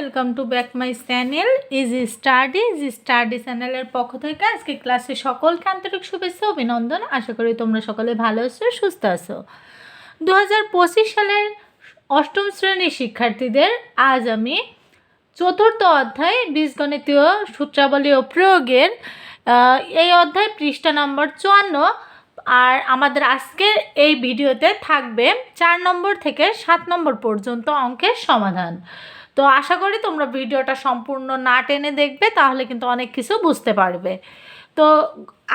Welcome to back my channel is study is study চ্যানেলের পক্ষ থেকে আজকে ক্লাসে সকলকে আন্তরিক শুভেচ্ছা অভিনন্দন। আশা করি তোমরা সকলে ভালো আছো, সুস্থ আছো। দু হাজার পঁচিশ সালের অষ্টম শ্রেণির শিক্ষার্থীদের আজ আমি চতুর্থ অধ্যায় বীজগণিতীয় সূত্রাবলী ও প্রয়োগের এই অধ্যায় পৃষ্ঠা নম্বর চুয়ান্ন আর আমাদের আজকের এই ভিডিওতে থাকবে চার নম্বর থেকে সাত নম্বর পর্যন্ত অঙ্কের সমাধান। তো আশা করি তোমরা ভিডিওটা সম্পূর্ণ না টেনে দেখবে, তাহলে কিন্তু অনেক কিছু বুঝতে পারবে। তো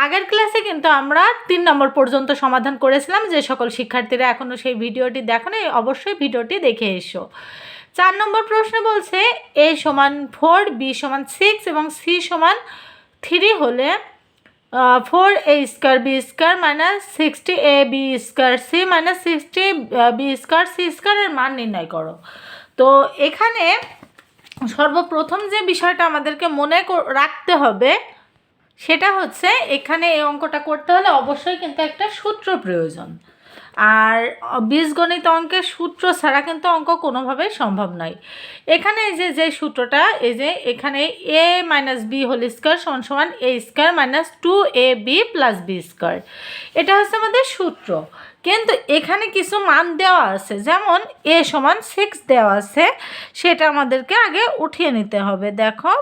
আগের ক্লাসে কিন্তু আমরা তিন নম্বর পর্যন্ত সমাধান করেছিলাম, যে সকল শিক্ষার্থীরা এখনও সেই ভিডিওটি দেখো না অবশ্যই ভিডিওটি দেখে এসো। চার নম্বর প্রশ্ন বলছে, এ সমান ফোর, বি সমান সিক্স এবং সি সমান থ্রি হলে four A square B square minus sixty A B square C minus sixty B square C স্কোয়ারের মান নির্ণয় করো। তো এখানে সর্বপ্রথম যে বিষয়টা আমাদেরকে মনে রাখতে হবে, সেটা হচ্ছে এখানে এই অঙ্কটা করতে হলে অবশ্যই কিন্তু একটা সূত্র প্রয়োজন। আর বীজগণিত অঙ্কের সূত্র ছাড়া কিন্তু অঙ্ক কোনোভাবেই সম্ভব নয়। এখানে এই যে যে সূত্রটা, এই যে এখানে A minus B whole square সমান সমান A square minus two A B plus B square এটা হচ্ছে আমাদের সূত্র। কিন্তু এখানে কিছু মান দেওয়া আছে, যেমন এ সমান সিক্স দেওয়া আছে, সেটা আমাদেরকে আগে উঠিয়ে নিতে হবে, দেখো।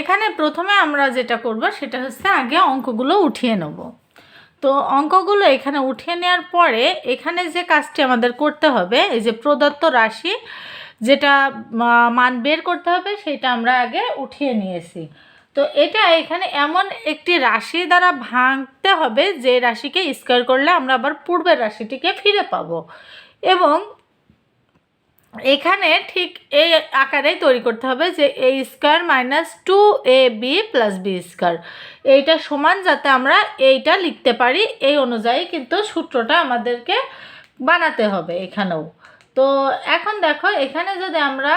এখানে প্রথমে আমরা যেটা করব, সেটা হচ্ছে আগে অঙ্কগুলো উঠিয়ে নেব। তো অঙ্কগুলো এখানে উঠিয়ে নেওয়ার পরে এখানে যে কাজটি আমাদের করতে হবে, এই যে প্রদত্ত রাশি, যেটা মান বের করতে হবে, সেটা আমরা আগে উঠিয়ে নিয়েছি। তো এটা এখানে এমন একটি রাশি দ্বারা ভাঙতে হবে যে রাশিকে স্কোয়ার করলে আমরা আবার পূর্বের রাশিটিকে ফিরে পাব। এবং এখানে ঠিক এই আকারেই তৈরি করতে হবে যে A square minus two A B plus B square. এইটা সমান যাতে আমরা এইটা লিখতে পারি, এই অনুযায়ী কিন্তু সূত্রটা আমাদেরকে বানাতে হবে এখানেও। তো এখন দেখো, এখানে যদি আমরা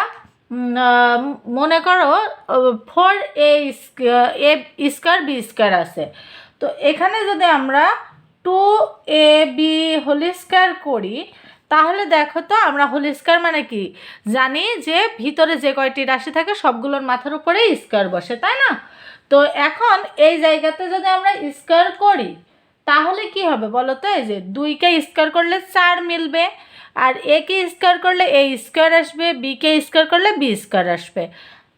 মনে করো four A A square B square আছে। তো এখানে যদি আমরা two A B whole square করি, তাহলে দেখো তো আমরা হোল স্কোয়ার মানে কি? জানি যে ভিতরে যে কয়টি রাশি থাকে, সবগুলোর মাথার উপরে স্কোয়ার বসে, তাই না? তো এখন এই জায়গাতে যদি আমরা স্কোয়ার করি, তাহলে কি হবে বলো তো? এই যে দুইকে স্কোয়ার করলে চার মিলবে। আর এ কে স্কোয়ার করলে এ স্কোয়ার আসবে বি কে স্কোয়ার করলে বি স্কোয়ার আসবে।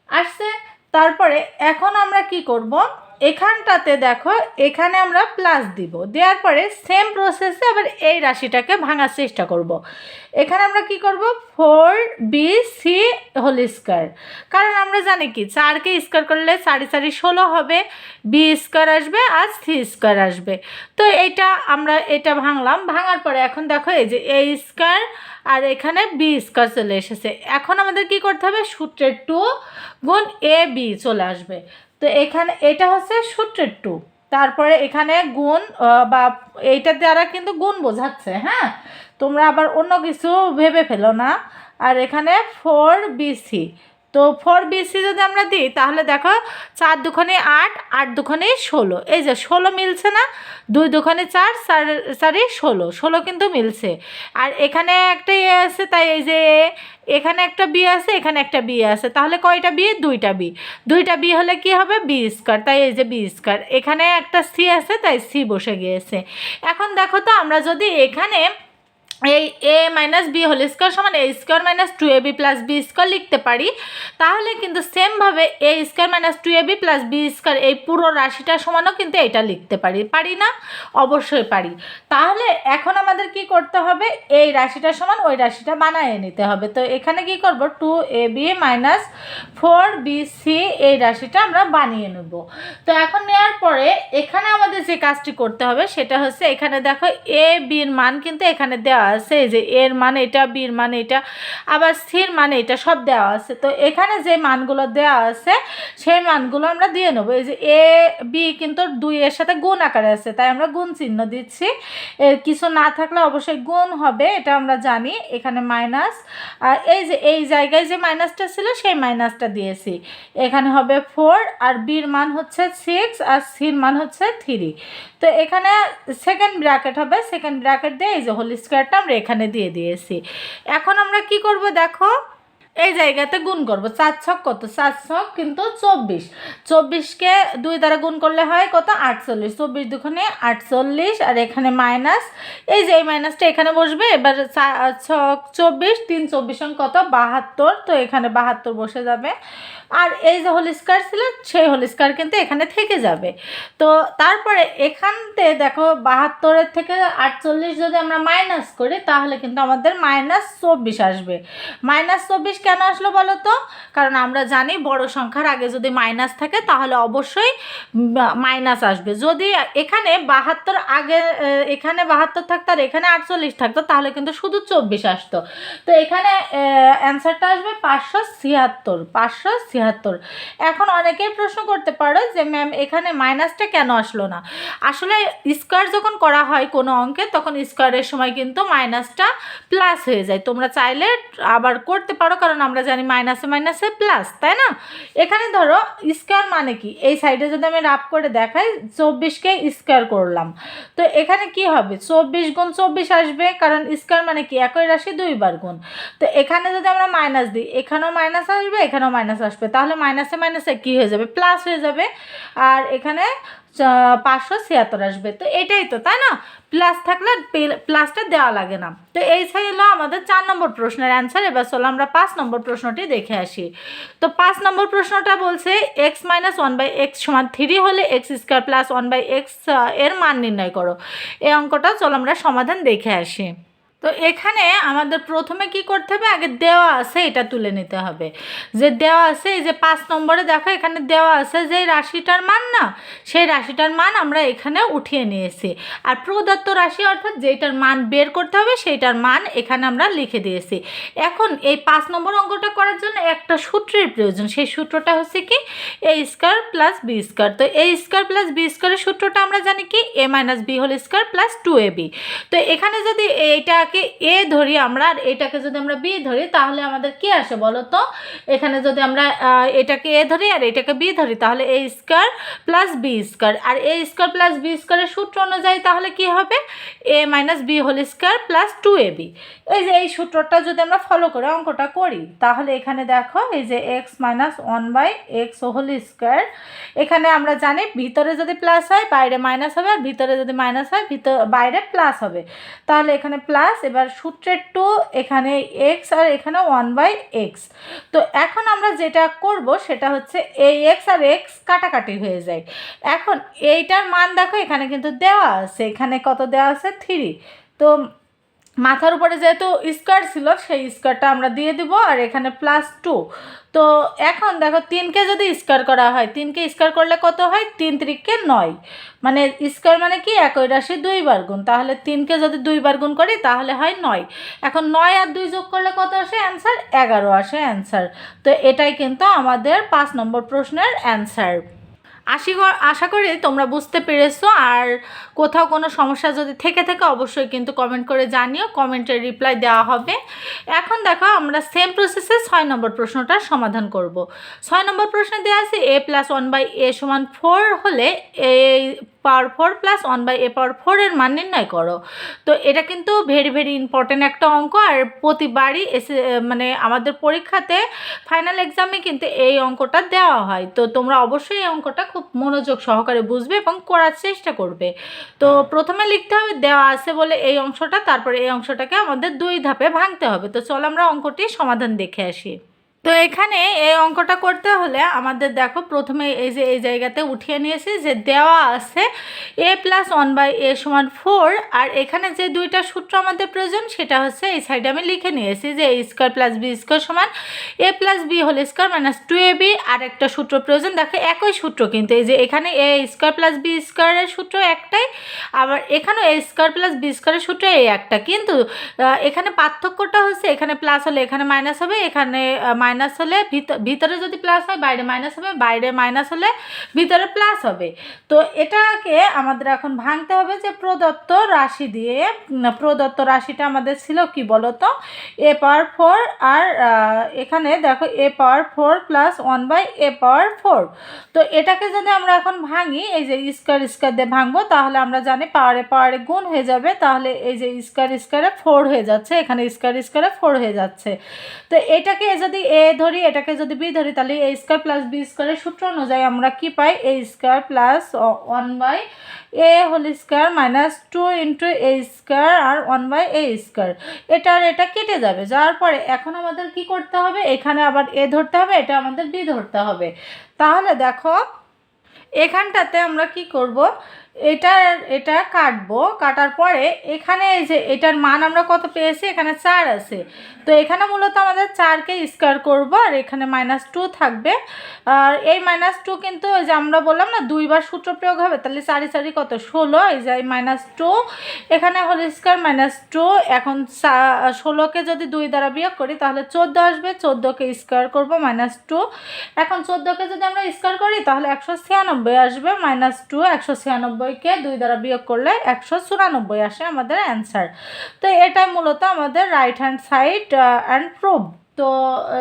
আসছে, তারপরে এখন আমরা কি করব? এখানটাতে দেখো, এখানে আমরা প্লাস দিব। দেওয়ার পরে সেম প্রসেসে আবার এই রাশিটাকে ভাঙার চেষ্টা করব। এখানে আমরা কি করব? Four B C whole square কারণ আমরা জানি কি চারকে স্কোয়ার করলে চারি চারি ষোলো হবে বি স্কোয়ার আসবে আর সি স্কোয়ার আসবে। তো এইটা আমরা, এটা ভাঙলাম। ভাঙার পরে এখন দেখো এই যে এ স্কোয়ার আর এখানে বি স্কোয়ার চলে এসেছে। এখন আমাদের কি করতে হবে? সূত্রের টু গুণ এ বি চলে আসবে। তো এখানে, এটা হচ্ছে সূত্রের টু। তারপরে এখানে গুণ বা এইটার দ্বারা কিন্তু গুণ বোঝাচ্ছে হ্যাঁ? তোমরা আবার অন্য কিছু ভেবে ফেলো না। আর এখানে ফোর বিসি তো ফোর বিসি যদি আমরা দিই, তাহলে দেখো চার দুখানে আট আট দুখানে ষোলো। এই যে ষোলো মিলছে না, দুই দুখানে চার চার ষোলো। ষোলো কিন্তু মিলছে। আর এখানে একটা এ আছে, তাই এই যে এখানে একটা বি আছে, এখানে একটা বি আছে। তাহলে কয়টা বি দুইটা বি দুইটা বি হলে কি হবে? বি স্কোয়ার তাই এই যে বি স্কোয়ার এখানে একটা সি আছে, তাই সি বসে গিয়েছে। এখন দেখো তো, আমরা যদি এখানে এই A minus B whole square সমান A square minus two A B plus B square লিখতে পারি। তাহলে কিন্তু সেমভাবে A square minus two A B plus B square এই পুরো রাশিটা সমানও কিন্তু এটা লিখতে পারি। পারি না? অবশ্যই পারি। তাহলে এখন আমাদের কি করতে হবে? এই রাশিটা সমান ওই রাশিটা বানায় নিতে হবে। তো এখানে কি করব? Two A B minus four B C এই রাশিটা আমরা বানিয়ে নেব। তো এখন নেওয়ার পরে এখানে আমাদের যে কাজটি করতে হবে সেটা হচ্ছে এখানে দেখো এ বির মান কিন্তু এখানে দেওয়া আছে যে এর মান এটা, বির মান এটা, আবার স্থির মানে এটা সব দেওয়া আছে। তো এখানে যে মানগুলো দেওয়া আছে, সেই মানগুলো আমরা দিয়ে নেব। এই যে এ, বি কিন্তু দুই এর সাথে গুণ আকারে আছে, তাই আমরা গুণ চিহ্ন দিচ্ছি। এর কিছু না থাকলে অবশ্যই গুণ হবে, এটা আমরা জানি। এখানে মাইনাস, আর এই যে এই জায়গায় যে মাইনাসটা ছিল, সেই মাইনাসটা দিয়েছি। এখানে হবে ফোর, আর বির মান হচ্ছে সিক্স, আর সির মান হচ্ছে থ্রি। তো এখানে সেকেন্ড ব্র্যাকেট হবে। সেকেন্ড ব্র্যাকেট দিয়ে এই যে হোল স্কোয়ারটা আমরা এখানে দিয়ে দিয়েছি। এখন আমরা কি করব দেখো? এই জায়গাতে গুণ করব। চার ছক কত? চার ছক কিন্তু চব্বিশ। চব্বিশকে দুই দ্বারা গুণ করলে হয় কত? আটচল্লিশ। চব্বিশ দুখানে আটচল্লিশ আর এখানে মাইনাস এই যে এই মাইনাসটা এখানে বসবে। এবার ছক চব্বিশ, তিন চব্বিশ কত? বাহাত্তর। তো এখানে বাহাত্তর বসে যাবে। আর এই যে হোল স্কোয়ার ছিল, সেই হোল স্কোয়ার কিন্তু এখানে থেকে যাবে। তো তারপরে এখানতে দেখো বাহাত্তরের থেকে আটচল্লিশ যদি আমরা মাইনাস করি, তাহলে কিন্তু আমাদের মাইনাস চব্বিশ আসবে। মাইনাস চব্বিশ কেন আসলো বলো তো কারণ আমরা জানি বড় সংখ্যার আগে যদি মাইনাস থাকে, তাহলে অবশ্যই মাইনাস আসবে। যদি এখানে বাহাত্তর আগে এখানে বাহাত্তর থাকতো আর এখানে আটচল্লিশ থাকতো, তাহলে কিন্তু শুধু চব্বিশ আসতো। তো এখানে অ্যান্সারটা আসবে পাঁচশো ছিয়াত্তর, পাঁচশো ছিয়াত্তর। এখন অনেকেই প্রশ্ন করতে পারো যে, ম্যাম, এখানে মাইনাসটা কেন আসলো না? আসলে স্কোয়ার যখন করা হয় কোনো অঙ্কে, তখন স্কোয়ারের সময় কিন্তু মাইনাসটা প্লাস হয়ে যায়। তোমরা চাইলে আবার করতে পারো, কারণ আমরা জানি মাইনাসে মাইনাসে প্লাস, তাই না? এখানে ধরো, স্কোয়ার মানে কি? এই সাইডে যদি আমি রাফ করে দেখাই, চব্বিশকে স্কোয়ার করলাম। তো এখানে কি হবে? চব্বিশ গুণ চব্বিশ আসবে, কারণ স্কোয়ার মানে কি? একই রাশি দুইবার গুণ। তো এখানে যদি আমরা মাইনাস দিই, এখানেও মাইনাস আসবে, এখানেও মাইনাস আসবে। তাহলে মাইনাসে মাইনাসে কি হয়ে যাবে? প্লাস হয়ে যাবে। আর এখানে পাঁচশো ছিয়াত্তর আসবে। তো এটাই তো, তাই না? প্লাস থাকলে প্লাসটা দেওয়া লাগে না। তো এই ছিল আমাদের চার নম্বর প্রশ্নের অ্যান্সার এবার চলো আমরা পাঁচ নম্বর প্রশ্নটি দেখে আসি। তো পাঁচ নম্বর প্রশ্নটা বলছে X minus one by X সমান থ্রি হলে X square plus one by এক্সের মান নির্ণয় করো। এই অঙ্কটা চলো আমরা সমাধান দেখে আসি। তো এখানে আমাদের প্রথমে কি করতে হবে? আগে দেওয়া আছে, এটা তুলে নিতে হবে। যে দেওয়া আছে, এই যে পাঁচ নম্বরে দেখো, এখানে দেওয়া আছে যে রাশিটার মান না, সেই রাশিটার মান আমরা এখানে উঠিয়ে নিয়েছি। আর প্রদত্ত রাশি অর্থাৎ যেটার মান বের করতে হবে, সেইটার মান এখানে আমরা লিখে দিয়েছি। এখন এই পাঁচ নম্বর অঙ্কটা করার জন্য একটা সূত্রের প্রয়োজন। সেই সূত্রটা হচ্ছে কি? A square plus B square তো এ স্কোয়ার প্লাস বি স্কোয়ারের সূত্রটা আমরা জানি কি? A minus B whole square plus two A B তো এখানে যদি এইটাকে এ ধরি আমরা, আর এটাকে যদি আমরা বি ধরি, তাহলে আমাদের কি আসে বলো তো? এখানে যদি আমরা এটাকে এ ধরি আর এটাকে বি ধরি, তাহলে A square plus B square. R A square plus B স্কোয়ারের সূত্র অনুযায়ী তাহলে কি হবে? A minus B whole square plus two A B. এই যে এই সূত্রটা যদি আমরা ফলো করে, অঙ্কটা করি, তাহলে এখানে দেখো, এই যে X minus one by X whole square এখানে আমরা জানি ভিতরে যদি প্লাস হয়, বাইরে মাইনাস হবে, আর ভিতরে যদি মাইনাস হয়, ভিতর, বাইরে প্লাস হবে। তাহলে এখানে প্লাস এবার সূত্রের টু এখানে এক্স আর এখানে ওয়ান বাই এক্স তো এখন আমরা যেটা করব সেটা হচ্ছে এই এক্স আর এক্স কাটাকাটি হয়ে যায়। এখন এইটার মান দেখো, এখানে কিন্তু দেওয়া আছে। এখানে কত দেওয়া আছে? থ্রি তো মাথার উপরে যেহেতু স্কোয়ার ছিল, সেই স্কোয়ারটা আমরা দিয়ে দিব আর এখানে প্লাস টু তো এখন দেখো তিনকে যদি স্কোয়ার করা হয় তিনকে স্কোয়ার করলে কত হয়? তিন ত্রিককে নয়। মানে স্কোয়ার মানে কি? একই রাশি দুইবার গুণ। তাহলে তিনকে যদি দুইবার গুণ করি, তাহলে হয় নয়। এখন নয় আর দুই যোগ করলে কত আসে? অ্যান্সার এগারো আসে অ্যান্সার তো এটাই কিন্তু আমাদের পাঁচ নম্বর প্রশ্নের অ্যান্সার আশি আশা করি তোমরা বুঝতে পেরেছ। আর কোথাও কোনো সমস্যা যদি থেকে থাকে, অবশ্যই কিন্তু কমেন্ট করে জানিও কমেন্টের রিপ্লাই দেওয়া হবে। এখন দেখো, আমরা সেম প্রসেসে ছয় নম্বর প্রশ্নটা সমাধান করব। ছয় নম্বর প্রশ্নে দেওয়া আছে A plus one by A সমান ফোর হলে A power four plus one by A power ফোরের মান নির্ণয় করো। তো এটা কিন্তু ভেরি ভেরি ইম্পর্ট্যান্ট একটা অঙ্ক। আর প্রতিবারই এসে মানে আমাদের পরীক্ষাতে ফাইনাল এক্সামে কিন্তু এই অঙ্কটা দেওয়া হয়। তো তোমরা অবশ্যই এই অঙ্কটা খুব মনোযোগ সহকারে বুঝবে এবং করার চেষ্টা করবে। তো প্রথমে লিখতে হবে, দেওয়া আছে বলে এই অংশটা, তারপরে এই অংশটাকে আমাদের দুই ধাপে ভাঙতে হবে। তো চলো আমরা অঙ্কটির সমাধান দেখে আসি। তো এখানে এই অঙ্কটা করতে হলে আমাদের দেখো প্রথমে এই যে এই জায়গাতে উঠিয়ে নিয়েছি যে দেওয়া আছে A plus one by A সমান ফোর আর এখানে যে দুইটা সূত্র আমাদের প্রয়োজন সেটা হচ্ছে এই সাইডে আমি লিখে নিয়েছি যে A square plus B square সমান A plus B whole square minus two A B আর একটা সূত্র প্রয়োজন। দেখো একই সূত্র কিন্তু এই যে এখানে এ স্কোয়ার প্লাস বি স্কোয়ারের সূত্র একটাই, আবার এখানেও এ স্কোয়ার প্লাস বি স্কোয়ারের সূত্র এই একটা। কিন্তু এখানে পার্থক্যটা হচ্ছে এখানে প্লাস হলে এখানে মাইনাস হবে, এখানে মাইনাস হলে ভিত- ভিতরে যদি প্লাস হয়, বাইরে মাইনাস হবে, বাইরে মাইনাস হলে ভিতরে প্লাস হবে। তো এটাকে আমাদের এখন ভাঙতে হবে যে প্রদত্ত রাশি দিয়ে প্রদত্ত রাশিটা আমাদের ছিল কি বলতো? এ পাওয়ার ফোর আর এখানে দেখো A power four plus one by A power four তো এটাকে যদি আমরা এখন ভাঙি, এই যে স্কোয়ার স্কোয়ার দিয়ে ভাঙবো, তাহলে আমরা জানি পাওয়ারে পাওয়ারে গুণ হয়ে যাবে, তাহলে এই যে স্কোয়ার স্কোয়ারে ফোর হয়ে যাচ্ছে, এখানে স্কোয়ার স্কোয়ারে ফোর হয়ে যাচ্ছে। তো এটাকে যদি এ ধরি, এটাকে যদি বি ধরি, তাহলে এ স্কোয়ার প্লাস বি স্কোয়ারের সূত্র অনুযায়ী আমরা কি পাই? A square plus one by A whole square minus two into A square R one by A square এটা আর এটা কেটে যাবে। যাওয়ার পরে এখন আমাদের কি করতে হবে? এখানে আবার এ ধরতে হবে, এটা আমাদের বি ধরতে হবে। তাহলে দেখো, এখানটাতে আমরা কি করব? এটা এটা কাটবো। কাটার পরে এখানে এই যে এটার মান আমরা কত পেয়েছি? এখানে চার আছে। তো এখানে মূলত আমাদের চারকে স্কোয়ার করব আর এখানে মাইনাস টু থাকবে। আর এই মাইনাস টু কিন্তু ওই যে আমরা বললাম না, দুইবার সূত্র প্রয়োগ হবে, তাহলে চারি চারি কত? ষোলো। এই যে মাইনাস টু এখানে হোল স্কোয়ার মাইনাস টু এখন ষোলোকে যদি দুই দ্বারা বিয়োগ করি, তাহলে চোদ্দ আসবে। চোদ্দোকে স্কোয়ার করব মাইনাস টু এখন চোদ্দোকে যদি আমরা স্কোয়ার করি, তাহলে একশো ছিয়ানব্বই আসবে মাইনাস টু একশো ছিয়ানব্বই ছিয়ানব্বইকে দুই দ্বারা বিয়োগ করলে একশো চুরানব্বই আসে আমাদের অ্যান্সার তো এটাই মূলত আমাদের right hand side and prove তো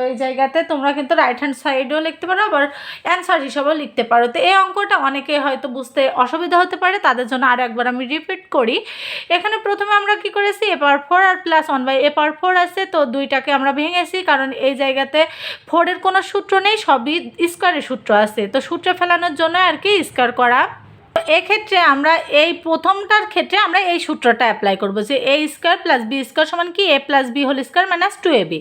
এই জায়গাতে তোমরা কিন্তু রাইট হ্যান্ড সাইডেও লিখতে পারো, আবার অ্যান্সার হিসাবেও লিখতে পারো। তো এই অঙ্কটা অনেকে হয়তো বুঝতে অসুবিধা হতে পারে, তাদের জন্য আরও একবার আমি রিপিট করি। এখানে প্রথমে আমরা কি করেছি? A power four R plus one by A power four আছে, তো দুইটাকে আমরা ভেঙেছি, কারণ এই জায়গাতে ফোরের কোনো সূত্র নেই, সবই স্কোয়ারের সূত্র আছে। তো সূত্রে ফেলানোর জন্য আর কি স্কোয়ার করা। তো এক্ষেত্রে আমরা এই প্রথমটার ক্ষেত্রে আমরা এই সূত্রটা অ্যাপ্লাই করব যে A square plus B square সমান কি? A plus B whole square minus two A B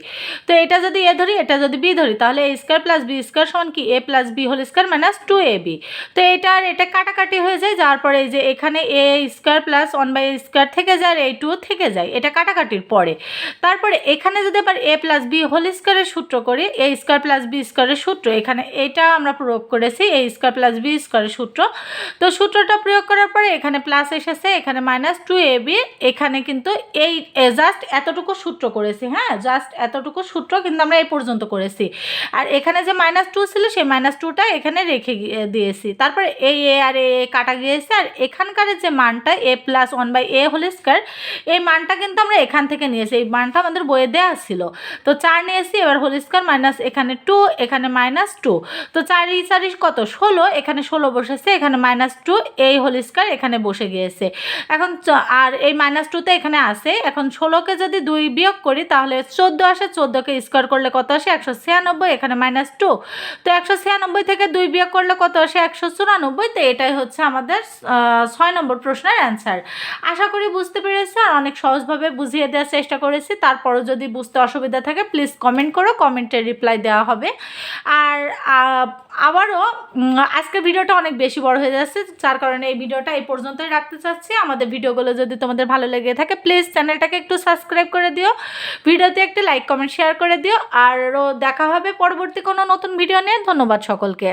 তো এটা যদি এ ধরি, এটা যদি বি ধরি, তাহলে A square plus B square সমান কি? A plus B whole square minus two A B তো এটা আর এটা কাটাকাটি হয়ে যায়, যার পরে এই যে এখানে A square plus one by square থেকে যায় আর এই টু থেকে যায়, এটা কাটাকাটির পরে। তারপরে এখানে যদি আবার এ প্লাস বি হোল স্কোয়ারের সূত্র করি এ স্কোয়ার প্লাস বি স্কোয়ারের সূত্র, এখানে এটা আমরা প্রয়োগ করেছি এ স্কোয়ার প্লাস বি স্কোয়ারের সূত্র। তো সূত্রটা প্রয়োগ করার পরে এখানে প্লাস এসেছে, এখানে মাইনাস টু এ বি এখানে কিন্তু এই জাস্ট এতটুকু সূত্র করেছি হ্যাঁ? জাস্ট এতটুকু সূত্র কিন্তু আমরা এই পর্যন্ত করেছি। আর এখানে যে মাইনাস টু ছিল, সেই মাইনাস টুটা এখানে রেখে দিয়েছি। তারপরে এই এ আর এ কাটা গিয়েছে, আর এখানকার যে মানটা A plus one by A whole square এই মানটা কিন্তু আমরা এখান থেকে নিয়েছি। এই মানটা আমাদের বইয়ে দেওয়া ছিল। তো চার নিয়েছি, এবার হোল স্কোয়ার মাইনাস এখানে টু এখানে মাইনাস টু তো চারি চারি কত? ষোলো, এখানে ষোলো বসেছে, এখানে মাইনাস টু এই হোল স্কোয়ার এখানে বসে গিয়েছে। এখন আর এই মাইনাস টুতে এখানে আসে এখন ষোলোকে যদি দুই বিয়োগ করি তাহলে চোদ্দ আসে চোদ্দোকে স্কোয়ার করলে কত আসে? একশো ছিয়ানব্বই এখানে মাইনাস টু তো একশো ছিয়ানব্বই থেকে দুই বিয়োগ করলে কত আসে? একশো চুরানব্বই। তো এটাই হচ্ছে আমাদের ছয় নম্বর প্রশ্নের অ্যান্সার আশা করি বুঝতে পেরেছি আর অনেক সহজভাবে বুঝিয়ে দেওয়ার চেষ্টা করেছি। তারপরও যদি বুঝতে অসুবিধা থাকে প্লিজ কমেন্ট করো কমেন্টে রিপ্লাই দেওয়া হবে। আর আবারও উম, আজকের ভিডিওটা অনেক বেশি বড় হয়ে যাচ্ছে। যার কারণে এই ভিডিওটা এই পর্যন্তই রাখতে চাচ্ছি। আমাদের ভিডিওগুলো যদি তোমাদের ভালো লেগে থাকে প্লিজ চ্যানেলটাকে একটু সাবস্ক্রাইব করে দিও। ভিডিওতে একটি লাইক কমেন্ট শেয়ার করে দিও। আরও দেখা হবে পরবর্তী কোনো নতুন ভিডিও নিয়ে। ধন্যবাদ সকলকে।